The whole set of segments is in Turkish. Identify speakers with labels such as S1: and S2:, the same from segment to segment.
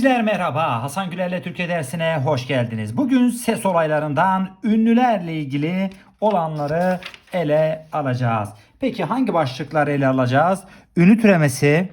S1: Öğrenciler merhaba. Hasan Güler'le Türkiye dersine hoş geldiniz. Bugün ses olaylarından ünlülerle ilgili olanları ele alacağız. Peki hangi başlıkları ele alacağız? Ünlü türemesi,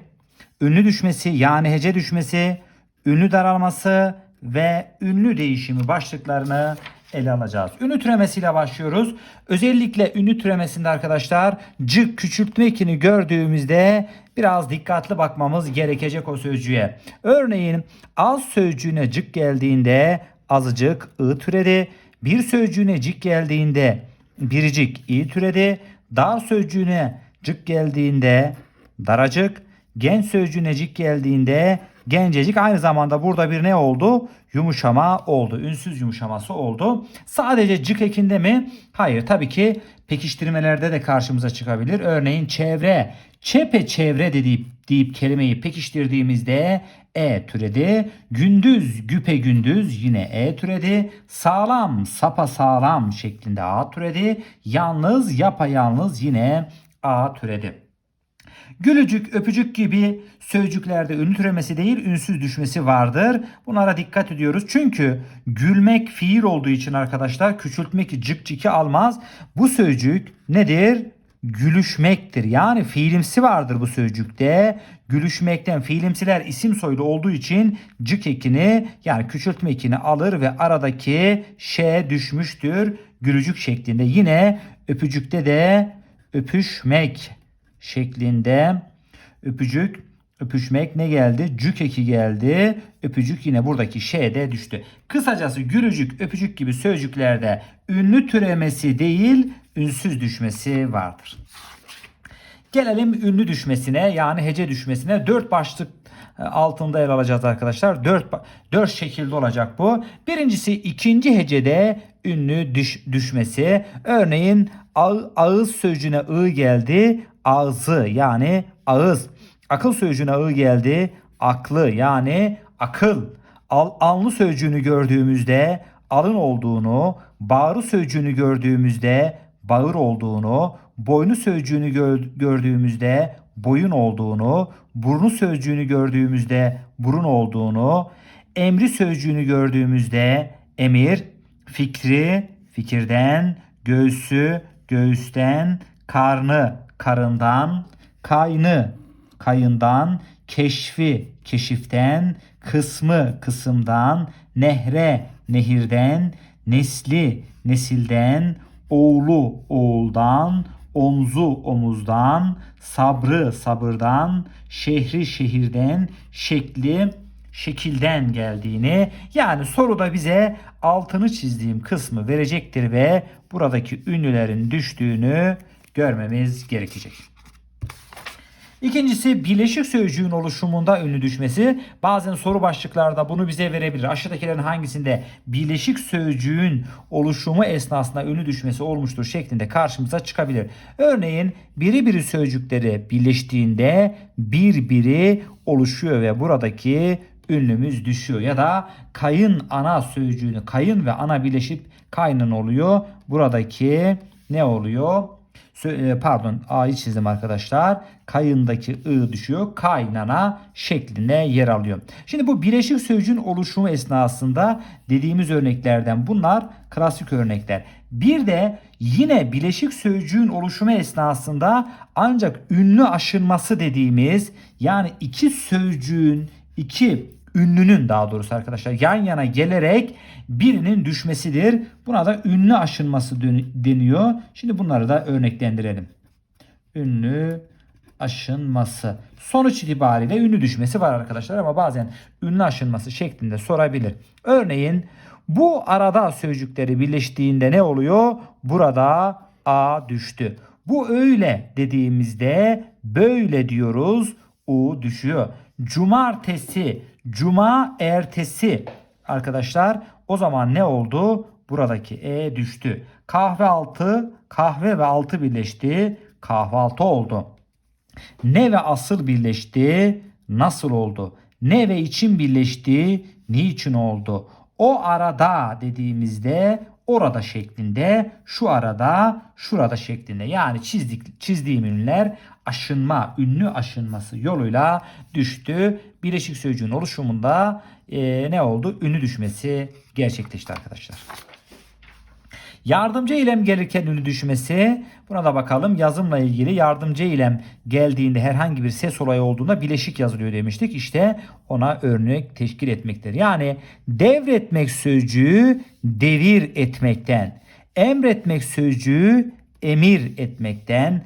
S1: ünlü düşmesi yani hece düşmesi, ünlü daralması ve ünlü değişimi başlıklarını ele alacağız. Ünlü türemesiyle başlıyoruz. Özellikle ünlü türemesinde arkadaşlar cık küçültme ekini gördüğümüzde biraz dikkatli bakmamız gerekecek o sözcüğe. Örneğin az sözcüğüne cık geldiğinde azıcık ı türedi. Bir sözcüğüne cık geldiğinde biricik i türedi. Dar sözcüğüne cık geldiğinde daracık. Genç sözcüğüne cık geldiğinde gencecik aynı zamanda burada bir ne oldu? Yumuşama oldu. Ünsüz yumuşaması oldu. Sadece cık ekinde mi? Hayır tabii ki pekiştirmelerde de karşımıza çıkabilir. Örneğin çevre, çepe çevre deyip, deyip kelimeyi pekiştirdiğimizde e türedi. Gündüz, güpe gündüz yine e türedi. Sağlam, sapa sağlam şeklinde a türedi. Yalnız, yapayalnız yine a türedi. Gülücük, öpücük gibi sözcüklerde ünlü türemesi değil ünsüz düşmesi vardır. Bunlara dikkat ediyoruz. Çünkü gülmek fiil olduğu için arkadaşlar küçültmek cık ciki almaz. Bu sözcük nedir? Gülüşmektir. Yani fiilimsi vardır bu sözcükte. Gülüşmekten fiilimsiler isim soylu olduğu için cık ekini yani küçültme ekini alır ve aradaki ş düşmüştür. Gülücük şeklinde. Yine öpücükte de öpüşmek şeklinde öpücük öpüşmek ne geldi? Cük eki geldi. Öpücük yine buradaki şeyde düştü. Kısacası gülücük, öpücük gibi sözcüklerde ünlü türemesi değil, ünsüz düşmesi vardır. Gelelim ünlü düşmesine yani hece düşmesine. Dört başlık altında yer alacağız arkadaşlar. Dört, dört şekilde olacak bu. Birincisi ikinci hecede ünlü düş, düşmesi. Örneğin ağız sözcüğüne ı geldi. Ağzı yani ağız. Akıl sözcüğüne ı geldi. Aklı yani akıl. Al, alnı sözcüğünü gördüğümüzde alın olduğunu, bağrı sözcüğünü gördüğümüzde bağır olduğunu, boynu sözcüğünü gör, gördüğümüzde boyun olduğunu, burnu sözcüğünü gördüğümüzde burun olduğunu, emri sözcüğünü gördüğümüzde emir, fikri, fikirden, göğsü, göğüsten, karnı, karından, kaynı, kayından, keşfi, keşiften, kısmı, kısımdan, nehre, nehirden, nesli, nesilden, oğlu, oğuldan, omzu, omuzdan, sabrı, sabırdan, şehri, şehirden, şekli, şekilden geldiğini yani soruda bize altını çizdiğim kısmı verecektir ve buradaki ünlülerin düştüğünü görmemiz gerekecek. İkincisi bileşik sözcüğün oluşumunda ünlü düşmesi. Bazen soru başlıklarda bunu bize verebilir. Aşağıdakilerin hangisinde bileşik sözcüğün oluşumu esnasında ünlü düşmesi olmuştur şeklinde karşımıza çıkabilir. Örneğin biri biri sözcükleri birleştiğinde bir biri oluşuyor ve buradaki ünlümüz düşüyor. Ya da kayın ana sözcüğünü kayın ve ana birleşip kaynın oluyor. Buradaki ne oluyor? E, pardon A'yı çizdim arkadaşlar. Kayındaki I düşüyor. Kaynana şeklinde yer alıyor. Şimdi bu bileşik sözcüğün oluşumu esnasında dediğimiz örneklerden bunlar klasik örnekler. Bir de yine bileşik sözcüğün oluşumu esnasında ancak ünlü aşınması dediğimiz yani iki sözcüğün iki ünlünün daha doğrusu arkadaşlar yan yana gelerek birinin düşmesidir. Buna da ünlü aşınması deniyor. Şimdi bunları da örneklendirelim. Ünlü aşınması. Sonuç itibariyle ünlü düşmesi var arkadaşlar ama bazen ünlü aşınması şeklinde sorabilir. Örneğin bu arada sözcükleri birleştiğinde ne oluyor? Burada a düştü. Bu öyle dediğimizde böyle diyoruz. U düşüyor. Cumartesi Cuma ertesi arkadaşlar o zaman ne oldu? Buradaki E düştü. Kahve altı, kahve ve altı birleşti. Kahvaltı oldu. Ne ve asıl birleşti? Nasıl oldu? Ne ve için birleşti? Niçin oldu? O arada dediğimizde orada şeklinde, şu arada, şurada şeklinde. Yani çizdik, çizdiğim ünlüler aşınma, ünlü aşınması yoluyla düştü. Bileşik sözcüğün oluşumunda e, ne oldu? Ünlü düşmesi gerçekleşti arkadaşlar. Yardımcı eylem gelirken ünlü düşmesi. Buna da bakalım. Yazımla ilgili yardımcı eylem geldiğinde herhangi bir ses olayı olduğunda bileşik yazılıyor demiştik. İşte ona örnek teşkil etmektir. Yani devretmek sözcüğü devir etmekten, emretmek sözcüğü emir etmekten,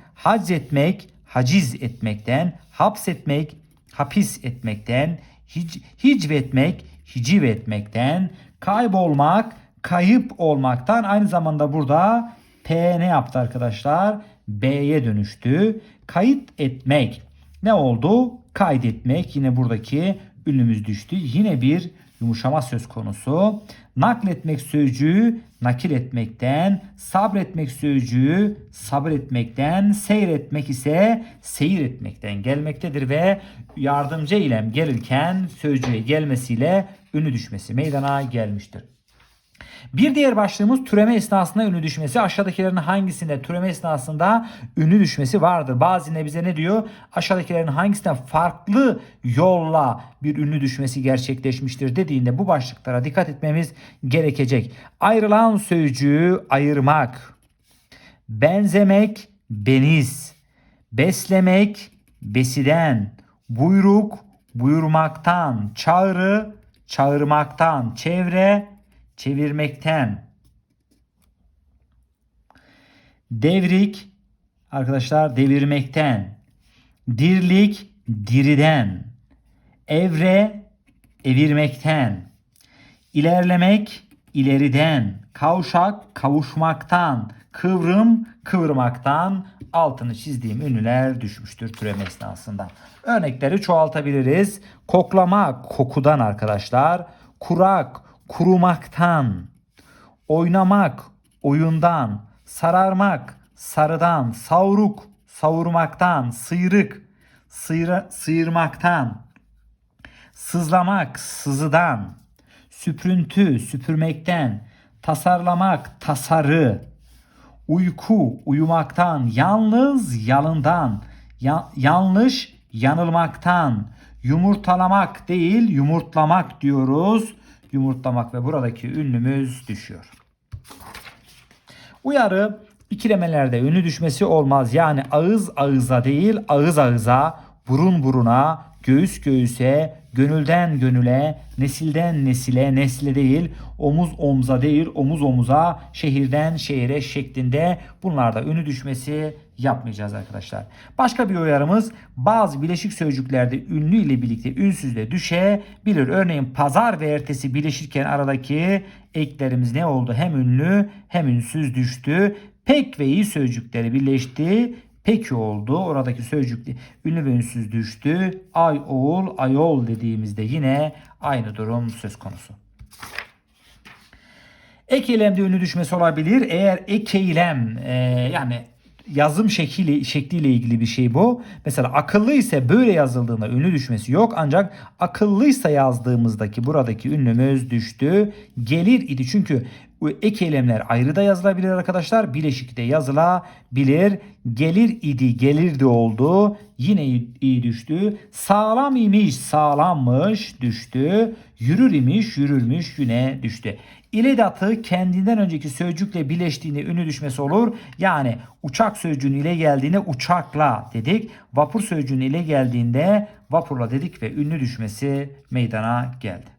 S1: etmek, haciz etmekten, hapsetmek, hapis etmekten, hic, hicvetmek, hiciv etmekten, kaybolmak, kayıp olmaktan aynı zamanda burada P ne yaptı arkadaşlar? B'ye dönüştü. Kayıt etmek ne oldu? Kaydetmek yine buradaki ünlümüz düştü. Yine bir yumuşama söz konusu. Nakletmek sözcüğü nakil etmekten, sabretmek sözcüğü sabretmekten, seyretmek ise seyir etmekten gelmektedir ve yardımcı eylem gelirken sözcüğe gelmesiyle ünlü düşmesi meydana gelmiştir. Bir diğer başlığımız türeme esnasında ünlü düşmesi. Aşağıdakilerin hangisinde türeme esnasında ünlü düşmesi vardır? Bazılarında bize ne diyor? Aşağıdakilerin hangisinden farklı yolla bir ünlü düşmesi gerçekleşmiştir dediğinde bu başlıklara dikkat etmemiz gerekecek. Ayrılan sözcüğü ayırmak, benzemek, beniz, beslemek, besiden, buyruk, buyurmaktan, çağrı, çağırmaktan, çevre, çevirmekten. Devrik arkadaşlar devirmekten. Dirlik diriden. Evre evirmekten. İlerlemek ileriden. Kavşak kavuşmaktan. Kıvrım kıvırmaktan altını çizdiğim ünlüler düşmüştür türeme esnasında. Örnekleri çoğaltabiliriz. Koklama kokudan arkadaşlar. Kurak kurumaktan, oynamak, oyundan, sararmak, sarıdan, savruk, savurmaktan, sıyrık, sıyra, sıyırmaktan, sızlamak, sızıdan, süprüntü, süpürmekten, tasarlamak, tasarı, uyku, uyumaktan, yalnız, yalından, ya, yanlış, yanılmaktan, yumurtalamak değil, yumurtlamak diyoruz yumurtlamak ve buradaki ünlümüz düşüyor. Uyarı ikilemelerde ünlü düşmesi olmaz. Yani ağız ağıza değil ağız ağıza, burun buruna, göğüs göğüse, gönülden gönüle, nesilden nesile, nesle değil, omuz omza değil, omuz omuza, şehirden şehire şeklinde bunlarda ünlü düşmesi yapmayacağız arkadaşlar. Başka bir uyarımız bazı bileşik sözcüklerde ünlü ile birlikte ünsüz de düşebilir. Örneğin pazar ve ertesi birleşirken aradaki eklerimiz ne oldu? Hem ünlü hem ünsüz düştü. Pek ve iyi sözcükleri birleşti peki oldu. Oradaki sözcük ünlü ve ünsüz düştü. Ay oğul, ayol dediğimizde yine aynı durum söz konusu. Ek eylemde ünlü düşmesi olabilir. Eğer ek eylem e, yani yazım şekli şekliyle ilgili bir şey bu. Mesela akıllı ise böyle yazıldığında ünlü düşmesi yok. Ancak akıllıysa yazdığımızdaki buradaki ünlümüz düştü. Gelir idi çünkü ek eylemler ayrı da yazılabilir arkadaşlar. Bileşik de yazılabilir. Gelir idi, gelirdi oldu. Yine iyi düştü. Sağlam imiş, sağlammış düştü. Yürür imiş, yürürmüş yine düştü. İledatı kendinden önceki sözcükle birleştiğinde ünlü düşmesi olur. Yani uçak sözcüğünün ile geldiğinde uçakla dedik. Vapur sözcüğünün ile geldiğinde vapurla dedik ve ünlü düşmesi meydana geldi.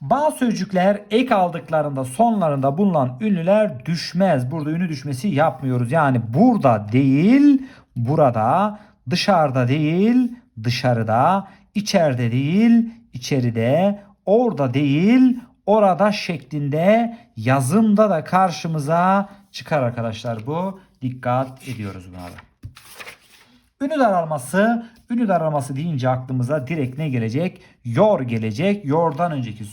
S1: Bazı sözcükler ek aldıklarında sonlarında bulunan ünlüler düşmez. Burada ünlü düşmesi yapmıyoruz. Yani burada değil, burada, dışarıda değil, dışarıda, içeride değil, içeride, orada değil, orada şeklinde yazımda da karşımıza çıkar arkadaşlar bu. Dikkat ediyoruz buna da. Ünlü daralması, ünlü daralması deyince aklımıza direkt ne gelecek? Yor gelecek. Yordan önceki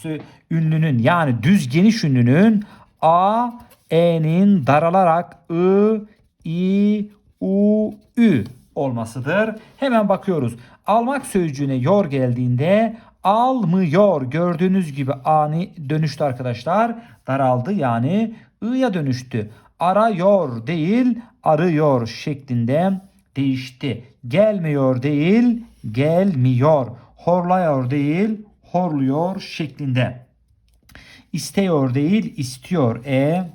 S1: ünlünün yani düz geniş ünlünün a, e'nin daralarak ı, i, u, ü olmasıdır. Hemen bakıyoruz. Almak sözcüğüne yor geldiğinde almıyor. Gördüğünüz gibi ani dönüştü arkadaşlar. Daraldı yani ı'ya dönüştü. Arıyor değil arıyor şeklinde değişti. Gelmiyor değil gelmiyor. Horluyor değil horluyor şeklinde. İsteyor değil istiyor. E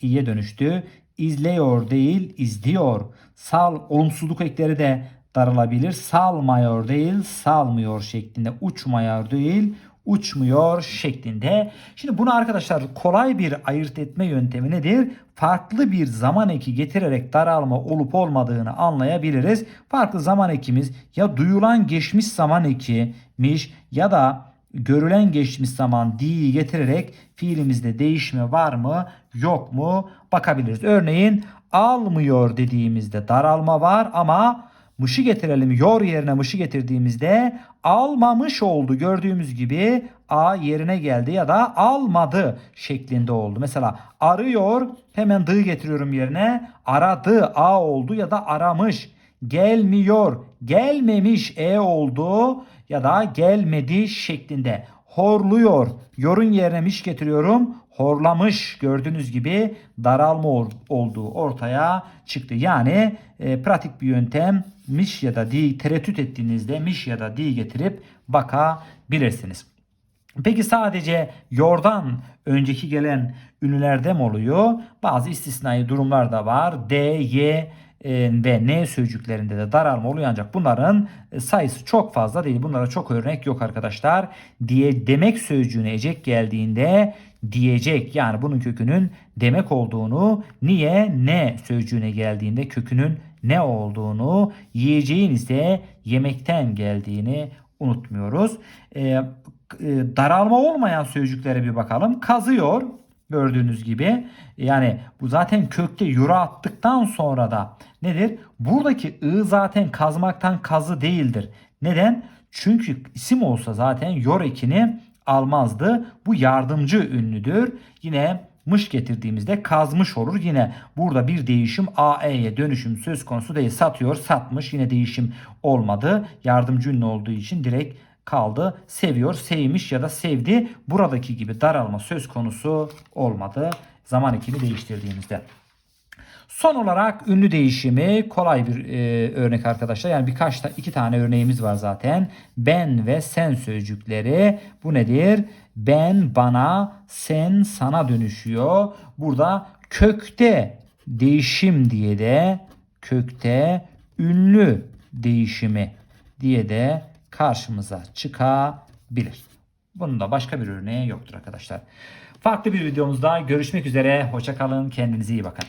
S1: i'ye dönüştü. İzliyor değil izliyor. Sal olumsuzluk ekleri de daralabilir. Salmıyor değil salmıyor şeklinde. Uçmuyor değil uçmuyor şeklinde. Şimdi bunu arkadaşlar kolay bir ayırt etme yöntemi nedir? Farklı bir zaman eki getirerek daralma olup olmadığını anlayabiliriz. Farklı zaman ekimiz ya duyulan geçmiş zaman ekimiş ya da görülen geçmiş zaman di'yi getirerek fiilimizde değişme var mı yok mu bakabiliriz. Örneğin almıyor dediğimizde daralma var ama mışı getirelim yor yerine mışı getirdiğimizde almamış oldu. Gördüğümüz gibi a yerine geldi ya da almadı şeklinde oldu. Mesela arıyor hemen dı getiriyorum yerine aradı a oldu ya da aramış. Gelmiyor gelmemiş e oldu ya da gelmedi şeklinde. Horluyor. Yorun yerine miş getiriyorum. Horlamış gördüğünüz gibi daralma ol- olduğu ortaya çıktı. Yani e, pratik bir yöntem miş ya da di tereddüt ettiğinizde miş ya da di getirip bakabilirsiniz. Peki sadece yordan önceki gelen ünlülerde mi oluyor? Bazı istisnai durumlar da var. D, Y e, ve N sözcüklerinde de daralma oluyor ancak bunların e, sayısı çok fazla değil. Bunlara çok örnek yok arkadaşlar. Diye demek sözcüğüne ecek geldiğinde diyecek yani bunun kökünün demek olduğunu niye ne sözcüğüne geldiğinde kökünün ne olduğunu yiyeceğin ise yemekten geldiğini unutmuyoruz. Ee, e, daralma olmayan sözcüklere bir bakalım. Kazıyor gördüğünüz gibi. Yani bu zaten kökte yura attıktan sonra da nedir? Buradaki ı zaten kazmaktan kazı değildir. Neden? Çünkü isim olsa zaten yor ekini almazdı. Bu yardımcı ünlüdür. Yine mış getirdiğimizde kazmış olur. Yine burada bir değişim AE'ye dönüşüm söz konusu değil. Satıyor, satmış. Yine değişim olmadı. Yardımcı ünlü olduğu için direkt kaldı. Seviyor, sevmiş ya da sevdi. Buradaki gibi daralma söz konusu olmadı. Zaman ekini değiştirdiğimizde. Son olarak ünlü değişimi kolay bir e, örnek arkadaşlar. Yani birkaç da iki tane örneğimiz var zaten. Ben ve sen sözcükleri. Bu nedir? Ben bana, sen sana dönüşüyor. Burada kökte değişim diye de kökte ünlü değişimi diye de karşımıza çıkabilir. Bunun da başka bir örneği yoktur arkadaşlar. Farklı bir videomuzda görüşmek üzere. Hoşçakalın. Kendinize iyi bakın.